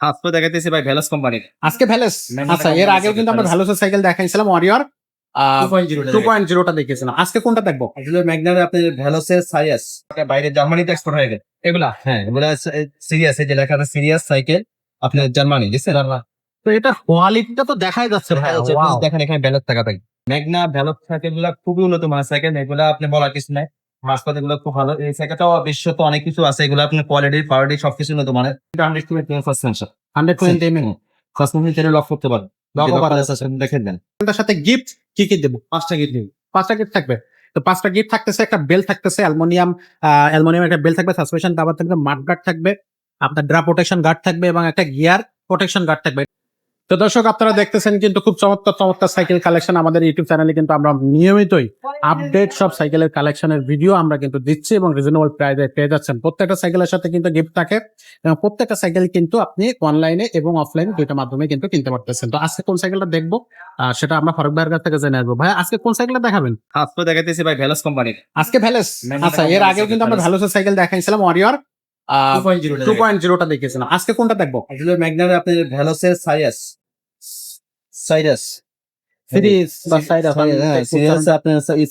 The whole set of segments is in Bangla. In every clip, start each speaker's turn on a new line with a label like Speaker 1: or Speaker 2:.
Speaker 1: আজকে দেখাইতেছি ভাই ভ্যালাস কোম্পানির
Speaker 2: আজকে ভ্যালেস আচ্ছা এর আগেও কিন্তু আমরা। ভ্যালোসের সাইকেল দেখাইছিলাম ওয়ারিয়র টু পয়েন্ট জিরোটা দেখিয়েছিলাম আজকে কোনটা দেখব?
Speaker 1: আসলে ম্যাগনার আপনার ভ্যালোসের সাইয়াস বাইরে জার্মানিতে এক্সপোর্ট হয়ে গেছে।
Speaker 2: এগুলা?
Speaker 1: হ্যাঁ এগুলা সিরিয়াস এই যে লেখা আছে সিরিয়াস সাইকেল আপনার জার্মানি বুঝছেন?
Speaker 2: তো এটা কোয়ালিটিটা তো দেখাই যাচ্ছে ভাই
Speaker 1: দেখেন এখানে ব্যালট টাকা থাকে ম্যাগনা ভ্যালট সাইকেলগুলা খুবই উন্নত মানের সাইকেল এগুলা আপনি বলার কিছু নাই। খুব ভালো। এই সাইকেলটাও তো অনেক কিছু আছে। এগুলো আপনার কোয়ালিটি সবকিছু উন্নত মানের hundred
Speaker 2: twenty
Speaker 1: sensor channel lock করতে
Speaker 2: করা
Speaker 1: দেখেন দেন
Speaker 2: এটার সাথে গিফট কি কি দেবো?
Speaker 1: পাঁচটা গিট নিন
Speaker 2: পাঁচটা গিফট থাকবে। তো পাঁচটা গিফট থাকতেছে একটা বেল থাকতেছে অ্যালুমিনিয়াম অ্যালুমিনিয়াম একটা বেল থাকবে সাসপেনশন দাবার থাকবে মাড গার্ড থাকবে আপনার ড্রা প্রোটেকশন গার্ড থাকবে এবং একটা গিয়ার প্রোটেকশন গার্ড থাকবে। তো দর্শক আপনারা দেখতেছেন কিন্তু খুব চমৎকার চমৎকার সাইকেল কালেকশন আমাদের ইউটিউব চ্যানেলে কিন্তু আমরা নিয়মিতই আপডেট সব সাইকেলের কালেকশনের ভিডিও আমরা কিন্তু দিচ্ছি এবং রিজনেবল প্রাইসে পেয়ে যাচ্ছেন। প্রত্যেকটা সাইকেলের সাথে কিন্তু গিফট থাকে এবং প্রত্যেকটা সাইকেল কিন্তু আপনি অনলাইনে এবং অফলাইন দুইটা মাধ্যমে কিন্তু কিনতে পারতেছেন। তো আজকে কোন সাইকেলটা দেখব? সেটা আমরা ফারুক ভাইয়ের কাছ থেকে জেনে আসব। ভাই আজকে কোন সাইকেলটা দেখাবেন?
Speaker 1: আজকে দেখাইতেছি ভাই ভ্যালাস কোম্পানির
Speaker 2: আজকে ভ্যালেস আচ্ছা এর আগেও কিন্তু আমরা। ভ্যালোসের সাইকেল দেখাইছিলাম ওয়ারিয়র
Speaker 1: টু পয়েন্ট
Speaker 2: জিরোটা আজকে কোনটা দেখব?
Speaker 1: আসলে ম্যাগনার আপনার ভ্যালোসের সাইয়াস সাইরাস।
Speaker 2: সিরিজ বা সাইড
Speaker 1: সিরিয়াস আপনার sorry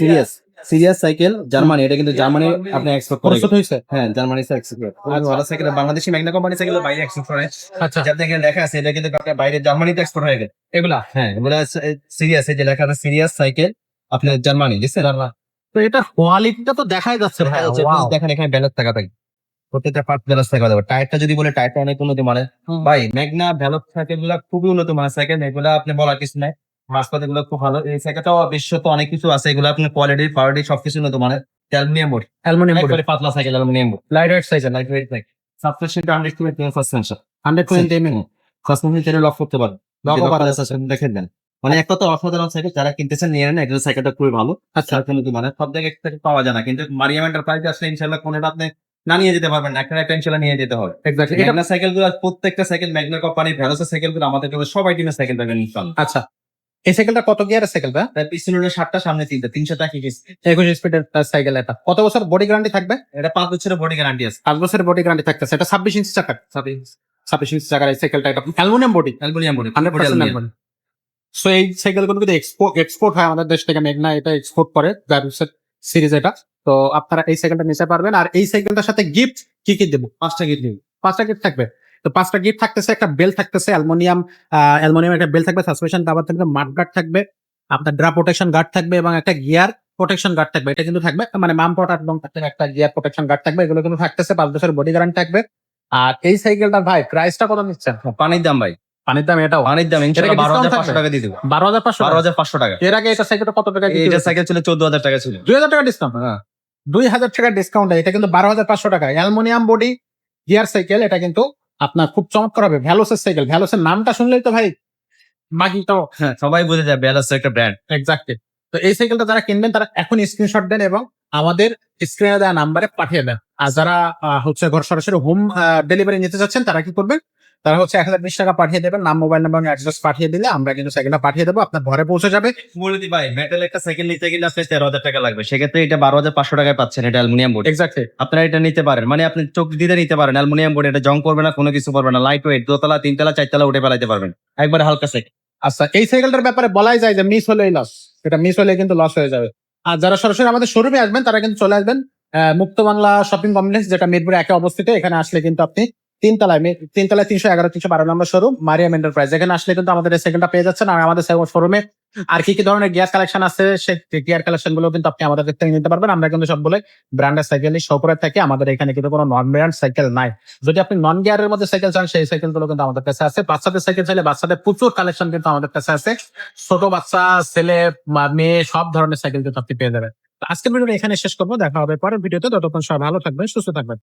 Speaker 1: serious serious cycle Germany এটা কিন্তু জার্মানি আপনি এক্সপোর্ট করে
Speaker 2: হয়েছে?
Speaker 1: হ্যাঁ জার্মানি এক্সপোর্ট ভালো cycle Bangladeshi Magna company cycle বাইরে এক্সপোর্ট করে।
Speaker 2: আচ্ছা।
Speaker 1: যাতে এখানে লেখা আছে এটা কিন্তু আপনার বাইরে জার্মানিতে এক্সপোর্ট হয়ে গেছে।
Speaker 2: এগুলা?
Speaker 1: হ্যাঁ এগুলো সিরিয়াস এই যে লেখা আছে সিরিয়াস সাইকেল আপনার জার্মানি বুঝছেন?
Speaker 2: তো এটা কোয়ালিটিটা তো দেখাই যাচ্ছে ভাই।
Speaker 1: দেখেন এখানে ব্যালেন্স টাকা থাকে। প্রত্যেকটা পার্ট ব্যালেন্স টাকা দেবে। টায়ারটা যদি বলে টায়ারটা অনেক উন্নত মানের। ভাই ম্যাগনা ভ্যালট সাইকেলগুলা খুবই উন্নত মানের সাইকেল এগুলা আপনি বলার কিছু নাই। মাসপাতি গুলো খুব ভালো। এই সাইকেলটাও বিশ্ব তো অনেক কিছু আছে। এগুলো আপনার কোয়ালিটি কোয়ালিটি সবকিছু উন্নত মানের। অ্যালুমিনিয়াম বোর্ড
Speaker 2: অ্যালুমিনিয়াম
Speaker 1: একবারে পাতলা cycle aluminium board
Speaker 2: light weight cycle
Speaker 1: light weight cycle subscription hundred two first sensor
Speaker 2: hundred twenty MM
Speaker 1: sensor channel lock করতে পারেন
Speaker 2: ও করা
Speaker 1: দেখেন দেন মানে একটা তো অসাধারণ সাইকেল যারা কিনতেছেন নিয়ে নেন। একটা সাইকেলটা খুবই ভালো।
Speaker 2: আচ্ছা।
Speaker 1: মানে সব জায়গায় থেকে পাওয়া যায় না। কিন্তু মারিয়াম এন্টারপ্রাইজ আসলে ইনশাল্লাহ কোনটা আপনি না নিয়ে যেতে পারবেন না, একটা একটা ইনশাল্লাহ নিয়ে যেতে হবে।
Speaker 2: এক্স্যাক্টলি
Speaker 1: ম্যাগনা সাইকেলগুলো প্রত্যেকটা সাইকেল ম্যাগনা কোম্পানি ভ্যালোসের সাইকেলগুলো আমাদের কাছে সবাই টিমের সাইকেল পাবেন ইনশাল্লাহ
Speaker 2: আচ্ছা এই সাইকেলটা কত গিয়ারের সাইকেল ভাই
Speaker 1: তার পিছনে হলো সাতটা সামনে তিনটা তিনশো টাকা
Speaker 2: একুশ স্পিডের সাইকেল এটা। কত বছর বডি গ্যারান্টি থাকবে?
Speaker 1: এটা পাঁচ বছরের বডি গ্যারান্টি আছে।
Speaker 2: পাঁচ বছরের বডি গ্যারান্টি থাকতেছে এটা ছাব্বিশ ইঞ্চি চাকার। ছাব্বিশ ইঞ্চি চাকার এই সাইকেলটা এটা aluminium body
Speaker 1: aluminium body
Speaker 2: hundred percent so এই সাইকেলগুলো কিন্তু এক্সপোর্ট এক্সপোর্ট হয় আমাদের দেশ থেকে মেঘনা এটা এক্সপোর্ট করে গার্লসের সিরিজ এটা। তো আপনারা এই সাইকেলটা নিতে পারবেন। আর এই সাইকেলটার সাথে গিফট কি কি দেবো?
Speaker 1: পাঁচটা গিফট নিন
Speaker 2: পাঁচটা গিফট থাকবে। তো পাঁচটা গিফট থাকতেছে একটা বেল থাকতেছে অ্যালুমিনিয়াম অ্যালুমিনিয়াম একটা বেল থাকবে সাসপেনশন দাবার থাকবে মাড গার্ড থাকবে আপনার ড্রা প্রোটেকশন গার্ড থাকবে এবং একটা গিয়ার প্রোটেকশন গার্ড থাকবে। এটা কিন্তু থাকবে মানে মাম পট এবং একটা গিয়ার প্রোটেকশন গার্ড থাকবে এগুলো কিন্তু থাকতেছে পাঁচ বছরের বডি গ্যারান্টি থাকবে। আর এই সাইকেলটার ভাই প্রাইসটা কত নিচ্ছেন?
Speaker 1: পানির দাম ভাই।
Speaker 2: পানির দাম এটাও।
Speaker 1: পানির দাম ইনশাল্লাহ
Speaker 2: এটা
Speaker 1: বারো হাজার
Speaker 2: discount
Speaker 1: পাঁচশো টাকা দিয়ে দেবো।
Speaker 2: বারো হাজার পাঁচশো
Speaker 1: বারো হাজার পাঁচশো টাকা।
Speaker 2: এর আগে এটা সাইকেলটা কত টাকা
Speaker 1: এটা সাইকেল ছিল চোদ্দ হাজার টাকা ছিল।
Speaker 2: দুই হাজার টাকা ডিসকাউন্ট
Speaker 1: হ্যাঁ।
Speaker 2: দুই হাজার টাকা ডিসকাউন্ট এটা কিন্তু বারো হাজার পাঁচশো টাকা। অ্যালুমিনিয়াম বডি গিয়ার সাইকেল এটা কিন্তু আপনার খুব চমৎকার হবে। ভ্যালোসের সাইকেল। ভ্যালোসের নামটা শুনলেই তো ভাই বাকি তো
Speaker 1: হ্যাঁ সবাই বুঝে যায় ব্যালান্স একটা ব্র্যান্ড
Speaker 2: এক্সাক্টলি তো এই সাইকেলটা যারা কিনবেন তারা এখন স্ক্রিনশট দেন এবং আমাদের স্ক্রিনে দেওয়া নাম্বারে পাঠিয়ে দেন। আর যারা হচ্ছে ঘর সরাসরি হোম ডেলিভারি নিতে চাচ্ছেন তারা কি করবেন? তারা হচ্ছে এক হাজার বিশ টাকা পাঠিয়ে দেবেন নাম মোবাইল নাম্বার অ্যাড্রেস পাঠিয়ে দিলে আমরা কিন্তু সাইকেলটা পাঠিয়ে দেবো আপনার ঘরে পৌঁছে যাবে।
Speaker 1: মূলতি ভাই মেটাল একটা সাইকেল নিতে গেলে আপনি তেরো হাজার টাকা লাগবে সেক্ষেত্রে এটা বারো হাজার পাঁচশো টাকায় পাচ্ছেন এটা অ্যালুমিনিয়াম বোর্ড।
Speaker 2: এক্সাক্টলি
Speaker 1: আপনারা এটা নিতে পারেন মানে আপনি চোখ দিতে নিতে পারেন অ্যালুমিনিয়াম বোর্ড এটা জং করবে না কোনো কিছু করবে না লাইট ওয়েট দোতলা তিনতলা চারতলা উঠে ফেলাইতে পারবেন একবার হালকা সাইকেল
Speaker 2: আচ্ছা এই সাইকেলটার ব্যাপারে বলাই যায় যে মিস হলেই লস এটা মিস হলে কিন্তু লস হয়ে যাবে। আর যারা সরাসরি আমাদের শোরুমে আসবেন তারা কিন্তু চলে আসবেন আহ, মুক্ত বাংলা শপিং কমপ্লেক্স যেটা মিরপুরে একে অবস্থিত এখানে আসলে কিন্তু আপনি তিনতলায় তিনতলায় তিনশো এগারো, তিনশো বারো নম্বর শোরুম মারিয়াম এন্টারপ্রাইজ এখানে আসলে কিন্তু আমাদের পেয়ে যাচ্ছেন। আর আমাদের শোরুমে আর কি কি ধরনের গিয়ার কালেকশন আছে, সেই গিয়ার কালেকশনগুলো কিন্তু আপনি আমাদের থেকে নিতে পারবেন। আমরা কিন্তু সবগুলো ব্র্যান্ডের সাইকেলই শো করে থাকি। আমাদের এখানে কিন্তু কোনো নন ব্র্যান্ড সাইকেল নাই। যদি আপনি নন গিয়ারের মধ্যে সাইকেল চান, সেই সাইকেলগুলো কিন্তু আমাদের কাছে আছে। বাচ্চাদের সাইকেল চাইলে বাচ্চাদের প্রচুর কালেকশন কিন্তু আমাদের কাছে আছে। ছোট বাচ্চা, ছেলে মেয়ে, সব ধরনের সাইকেল কিন্তু আপনি পেয়ে যাবেন। আজকের ভিডিওটা এখানে শেষ করব। দেখা হবে পরের ভিডিওতে। ততক্ষণ সবাই ভালো থাকবেন, সুস্থ থাকবেন।